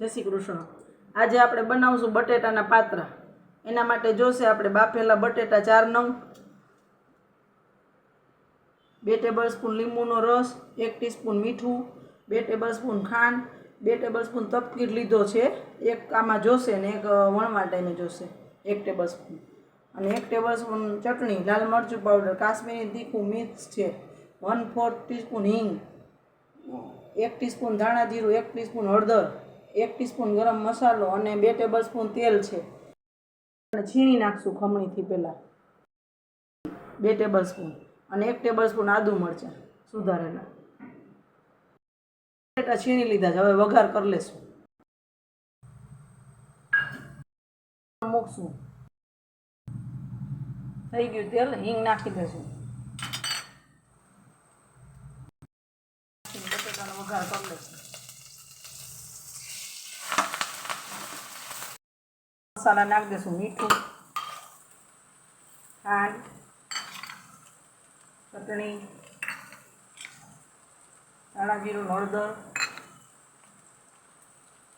જય શ્રી કૃષ્ણ. આજે આપણે બનાવશું બટેટાના પાત્રા. એના માટે જોશે આપણે બાફેલા બટેટા ચાર નંગ, બે ટેબલ સ્પૂન લીંબુનો રસ, એક ટીસ્પૂન મીઠું, બે ટેબલ સ્પૂન ખાંડ, બે ટેબલ સ્પૂન તપકીર લીધો છે. એક આમાં જોશે ને એક વણવા ટાઈમે જોશે. એક ટેબલ સ્પૂન અને એક ટેબલ સ્પૂન ચટણી, લાલ મરચું પાવડર, કાશ્મીરી તીખું મિક્સ છે. વન ફોર્થ ટીસ્પૂન હિંગ, એક ટીસ્પૂન ધાણા જીરું, એક ટીસ્પૂન હળદર એક ટીસ્પૂન ગરમ મસાલો અને બે ટેબલ સ્પૂન તેલ છે. છીણી નાખશું ખમણીથી પહેલાં. બે ટેબલ સ્પૂન અને એક ટેબલ સ્પૂન આદુ મરચાં સુધારેલા. બટેટા છીણી લીધા છે. હવે વઘાર કરી લેશું. મૂકશું. થઈ ગયું તેલ, હિંગ નાખી દેશું બટેટાનો વઘાર કરી લેશું મસાલા નાખી દઈશું મીઠું, ખાંડ, ચટણી, ધાણા જીરું, હળદર,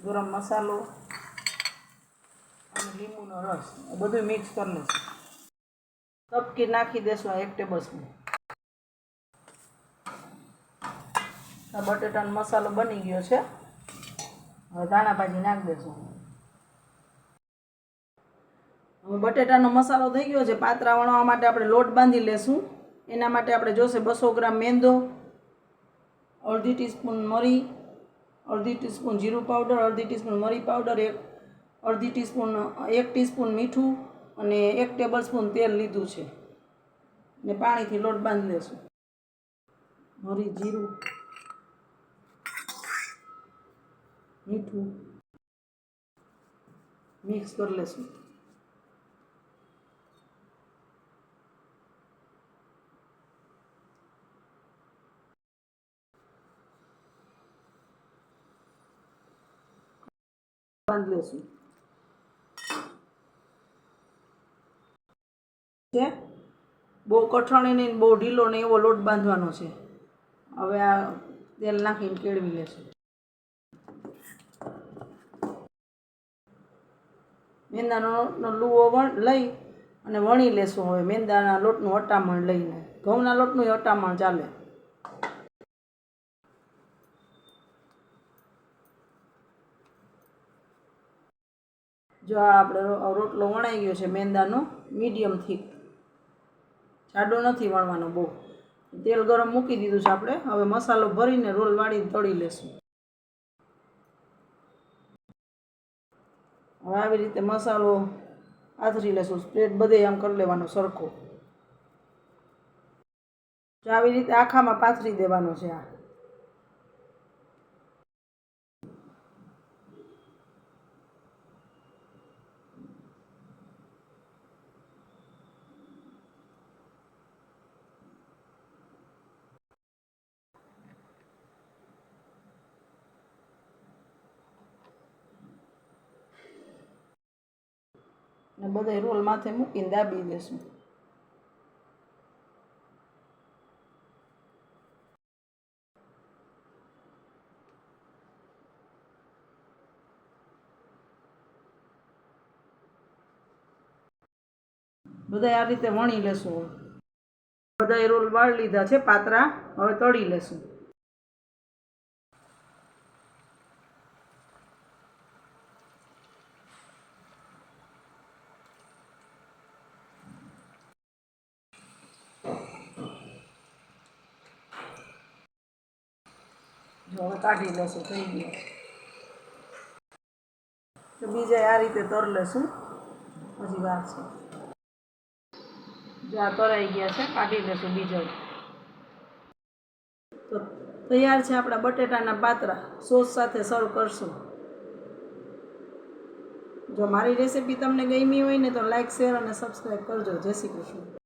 ગરમ મસાલો અને લીંબુનો રસ. બધું મિક્સ કરી લઈશું તપકી નાખી દેશું એક ટેબલ સ્પૂન બટેટાનો મસાલો બની ગયો છે. હવે દાણા ભાજી નાખી દેશું. હવે બટેટાનો મસાલો થઈ ગયો છે, પાત્રા વણવા માટે આપણે લોટ બાંધી લેશું. એના માટે આપણે જોશે બસો ગ્રામ મેંદો, અડધી ટીસ્પૂન મરી, અડધી ટીસ્પૂન જીરું પાવડર, અડધી ટીસ્પૂન મરી પાવડર, એક, અડધી ટીસ્પૂન, એક ટીસ્પૂન મીઠું અને એક ટેબલ સ્પૂન તેલ લીધું છે. ને પાણીથી લોટ બાંધી લેશું. મરી, જીરું, મીઠું મિક્સ કરી લેશું. બાંધી લેશું. છે? બહુ કઠણ નહીં બહુ ઢીલો નહીં એવો લોટ બાંધવાનો છે. હવે આ તેલ નાખીને કેળવી લેશું. મેંદાનો નો લુવો વણ લઈ અને વણી લેશું. હવે મેંદાના લોટનું અટામણ લઈને. ઘઉંના લોટનું અટામણ ચાલે. જો આપણે રોટલો વણાઈ ગયો છે મેંદાનો મીડિયમ થીક જાડો નથી વણવાનો બહુ. તેલ ગરમ મૂકી દીધું છે આપણે. હવે મસાલો ભરીને રોલ વાળીને તળી લેશું. હવે આવી રીતે મસાલો આથરી લેશું. સ્પ્રેડ બધે આમ કરી લેવાનો સરખો. આવી રીતે આખામાં પાથરી દેવાનો છે આ. ને બધા રોલ માથે મૂકીને દાબી દેશું. બધા આ રીતે વણી લેશું. બધા રોલ વાળી લીધા છે, પાતરા. હવે તળી લેશું. જો હવે કાઢી લેશું, થઈ ગયું. તો બીજા આ રીતે તર લેશું. હજી વાર છે. જો આ તરાઈ ગયા છે, કાઢી લેશું બીજા. તો તૈયાર છે આપણા બટેટાના પાતરા. સોસ સાથે સર્વ કરશું. જો મારી રેસીપી તમને ગમી હોય ને તો લાઈક, શેર અને સબસ્ક્રાઈબ કરજો. જય શ્રી કૃષ્ણ.